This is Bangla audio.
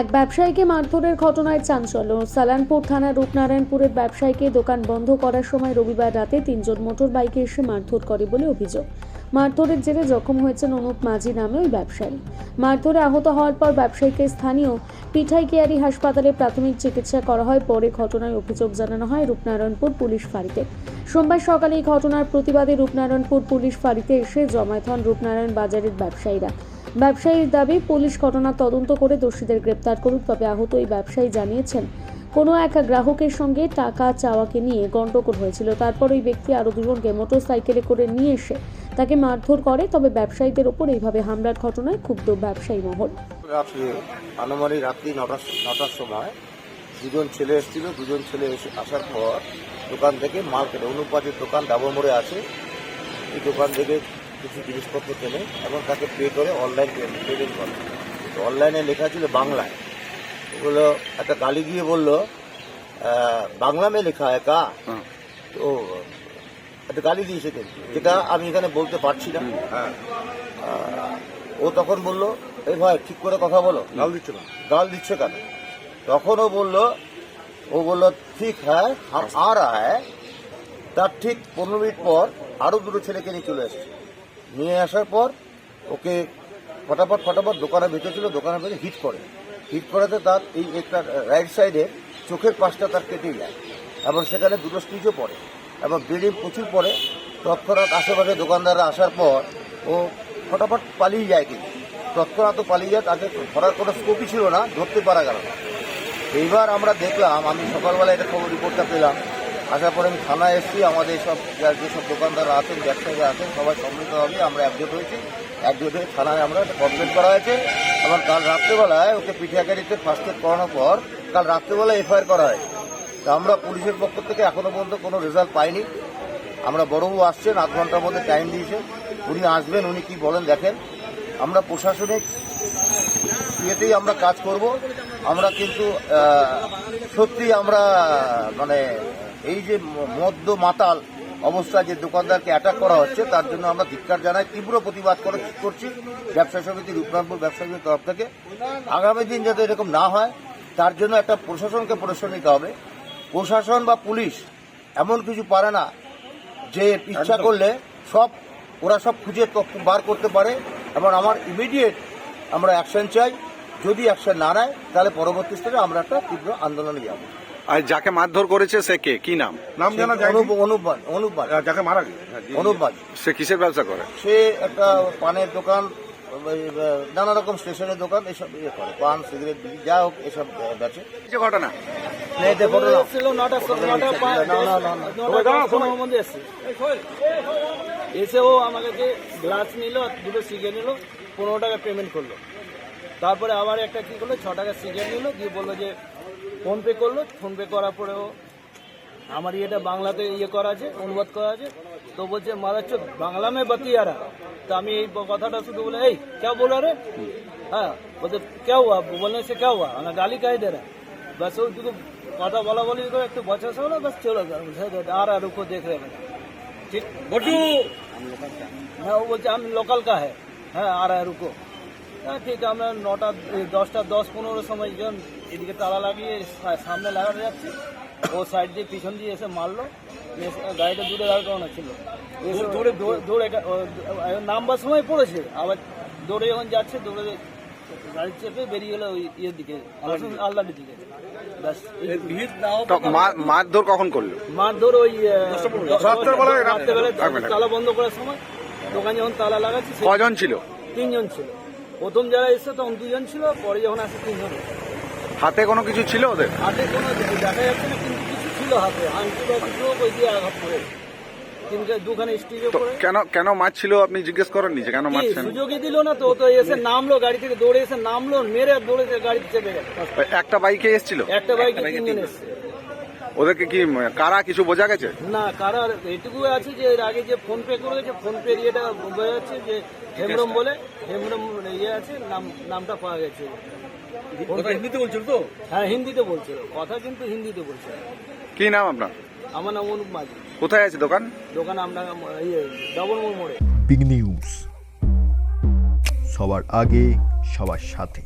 এক ব্যবসায়ীকে মারধরের ঘটনায় চাঞ্চল্য। সালানপুর থানার রূপনারায়ণপুরের ব্যবসায়ীকে দোকান বন্ধ করার সময় রবিবার রাতে তিনজন মোটর বাইকে এসে মারধর করে বলে অভিযোগ। মারধরের জেরে জখম হয়েছেন অনুপ মাঝি নামে ওই ব্যবসায়ী। মারধরে আহত হওয়ার পর ব্যবসায়ীকে স্থানীয় পিঠাই কেয়ারি হাসপাতালে প্রাথমিক চিকিৎসা করা হয়। পরে ঘটনায় অভিযোগ জানানো হয় রূপনারায়ণপুর পুলিশ ফাঁড়িতে। সোমবার সকালে এই ঘটনার প্রতিবাদে রূপনারায়ণপুর পুলিশ ফাঁড়িতে এসে জমায়েত হন রূপনারায়ণ বাজারের ব্যবসায়ীরা। ব্যবসায়ীর দাবি, পুলিশ ঘটনা তদন্ত করে দোষীদের গ্রেপ্তার করুক, তবে আহত ওই ব্যবসায়ী জানিয়েছেন, কোনো এক গ্রাহকের সঙ্গে টাকা চাওয়াকে নিয়ে গণ্ডগোল হয়েছিল। তারপর ওই ব্যক্তি আরও দুজনকে মোটর সাইকেলে করে নিয়ে এসে তাকে মারধর করে। তবে ব্যবসায়ীদের ওপর এইভাবে হামলার ঘটনায় ক্ষুব্ধ ব্যবসায়ী মহল। রাত্রি, আনুমানিক রাত্রি নটার নটার সময় দুজন ছেলে এসেছিল। দুজন ছেলে এসে আসার পর দোকান থেকে মাল অনুপাতের দোকান ডাবর মোড়ে আছে এই দোকান থেকে কিছু জিনিসপত্র কেনে এবং তাকে পে করে অনলাইন পেমেন্ট করে। তো অনলাইনে লেখা ছিল বাংলায় ওগুলো একটা গালি দিয়ে বলল বাংলা মে লেখা একা তো একটা গালি দিয়েছে কিন্তু যেটা আমি এখানে বলতে পারছি না। আহ, ও তখন বলল এই ভাই ঠিক করে কথা বলো। গাল দিচ্ছে না গাল দিচ্ছে কেন? তখন ও বলল ও বলল ঠিক হ্যাঁ আর হ্যাঁ তার ঠিক পনেরো মিনিট পর আরও দুটো ছেলেকে নিয়ে চলে এসেছে। নিয়ে আসার পর ওকে ফটাফট ফটাফট দোকানের ভেতরে ছিল, দোকানের ভেতরে হিট করে। হিট করাতে তার এই একটা রাইট সাইডে চোখের পাশটা তার কেটে যায় এবং সেখানে দুটো স্টিচও পড়ে এবং ব্লিডিং প্রচুর পড়ে। তৎক্ষণাৎ আশেপাশে দোকানদাররা আসার পর ও ফটাফট পালিয়ে যায় কিন্তু। তৎক্ষণাৎ পালিয়ে যায়, তাকে ধরার কোনো স্কোপই ছিল না, ধরতে পারা গেল না। এইবার আমরা দেখলাম, আমি সকালবেলা এটা খবর রিপোর্টটা পেলাম আসার পরে আমি থানায় এসেছি, আমাদের সব যেসব দোকানদার আছেন, ব্যবসায়ীরা আছেন, সবাই সম্মিলিতভাবে আমরা একজোট হয়েছি। একজোট হয়ে থানায় আমরা কমপ্লেন করা হয়েছে। এবং কাল রাত্রেবেলায় ওকে পিঠিয়াকারিতে ফার্স্ট এড করানোর পর কাল রাত্রেবেলা এফআইআর করা হয়। তা আমরা পুলিশের পক্ষ থেকে এখনও পর্যন্ত কোনো রেজাল্ট পাইনি। আমরা বড়বাবু আসছেন, আধ ঘণ্টার মধ্যে টাইম দিয়েছে। উনি আসবেন, উনি কি বলেন দেখেন। আমরা প্রশাসনিক ইয়েতেই আমরা কাজ করব। আমরা কিন্তু সত্যি আমরা মানে এই যে মদ্য মাতাল অবস্থায় যে দোকানদারকে অ্যাটাক করা হচ্ছে তার জন্য আমরা ধিক্কার জানাই তীব্র প্রতিবাদ করে করছি ব্যবসা সমিতি রূপনাথপুর ব্যবসা সমিতির তরফ থেকে। আগামী দিন যাতে এরকম না হয় তার জন্য একটা প্রশাসনকে পরিশ্রম নিতে হবে। প্রশাসন বা পুলিশ এমন কিছু পারে না যে ইচ্ছা করলে সব ওরা সব খুঁজে বার করতে পারে। এবং আমার ইমিডিয়েট আমরা অ্যাকশন চাই। যদি অ্যাকশন না নেয় তাহলে পরবর্তী স্তরে আমরা একটা তীব্র আন্দোলনে যাব। আর যাকে মারধর করেছে সে কে? কি নাম? নাম জানা। যায় অনুপ অনুপবাদ অনুপবাদ যাকে মারা গেছে। হ্যাঁ। অনুপবাদ সে কিসের ব্যবসা করে? সে একটা পানের দোকান নানা রকম স্টেশনের দোকান এসব ইয়ে করে। পান সিগারেট বিড়ি যা হোক এসব বেচে। যে ঘটনা? এসে ও আমাকে গ্লাস নিল আর দুটো সিগারেট নিল পনেরো টাকা পেমেন্ট করল। তারপরে আবার একটা কি করল ছ টাকা সিগারেট নিল দিয়ে বলল যে ফোনপে করল ফোনপে করার পরেও আমার ইয়েটা বাংলাতে ইয়ে করা আছে অনুবাদ করা আছে। তো বলছে মারাচ্ছ বাংলা মে বাতিয়ারা। তো আমি এই কথাটা শুধু বলে এই কেউ বলো আরে হ্যাঁ বলতে কেউ हुआ সে কেউ क्या গালি কাই দে রা? ও শুধু কথা বলা বলি করে একটু বছর না বাস চলে যাবে আর আর উপর দেখ রে ঠিক? বটু! হ্যাঁ ও বলছে আমি লোকাল কাহে? হ্যাঁ আর আর উপর ঠিক আমরা নটা দশটা দশ পনেরো সময় যখন এদিকে তালা লাগিয়ে সামনে লাগানো যাচ্ছে। ও সাইড দিয়ে পিছন দিয়ে এসে মারলো। গাড়িটা দূরে দাঁড় করানো ছিল। এসে দৌড়ে দৌড়ে নামবার সময় পড়েছে। আবার দৌড়ে যখন যাচ্ছে দৌড়ে গাড়ি চেপে বেরিয়ে গেলো ওই ইয়ের দিকে আল্লাহর দিকে। মারধর কখন করল? মারধর ওই মিনিট। তালা বন্ধ করার সময় দোকান যখন তালা লাগাচ্ছে কজন ছিল? তিনজন ছিল। প্রথম যারা এসছে তখন দুজন ছিল পরে যখন আসে তিনজন। হাতে কোনো কিছু ছিল ওদের? হাতে কোনো কিছু দেখা যাচ্ছে না কিন্তু কিছু ছিল হাতে। আংটি বা কিছু ওই দিয়ে আঘাত করে। তিনটে দুখানে স্টিজে করে কেন কেন মারছিল আপনি জিজ্ঞেস করেননি যে কেন কি মারছেন? সুযোগই দিল না তো তো এসে নামলো গাড়ি থেকে দৌড়ে এসে নামলো মেরে দৌড়ে গাড়িতে চেপে গেল একটা বাইকে এসেছিল? একটা বাইকে তিনজন। এসছে। ওদেরকে কি কারা কিছু বোঝা গেছে? না কারা এটুকু আছে যে এর আগে যে ফোন পে করে গেছে ফোন পে ইয়েটা বোঝা যাচ্ছে যে হেমরম বলে হেমরম ইয়ে আছে নাম নামটা পাওয়া গেছে। হিন্দিতে বলছিল তো? হ্যাঁ হিন্দিতে বলছিল। কথা কিন্তু হিন্দিতে বলছিল। কি নাম আপনার? আমার নাম অনুপ মাঝি। কোথায় আছে দোকান? দোকান আমরা ইয়ে ডবল মোড় মোড়ে। বিগ নিউজ সবার আগে সবার সাথে।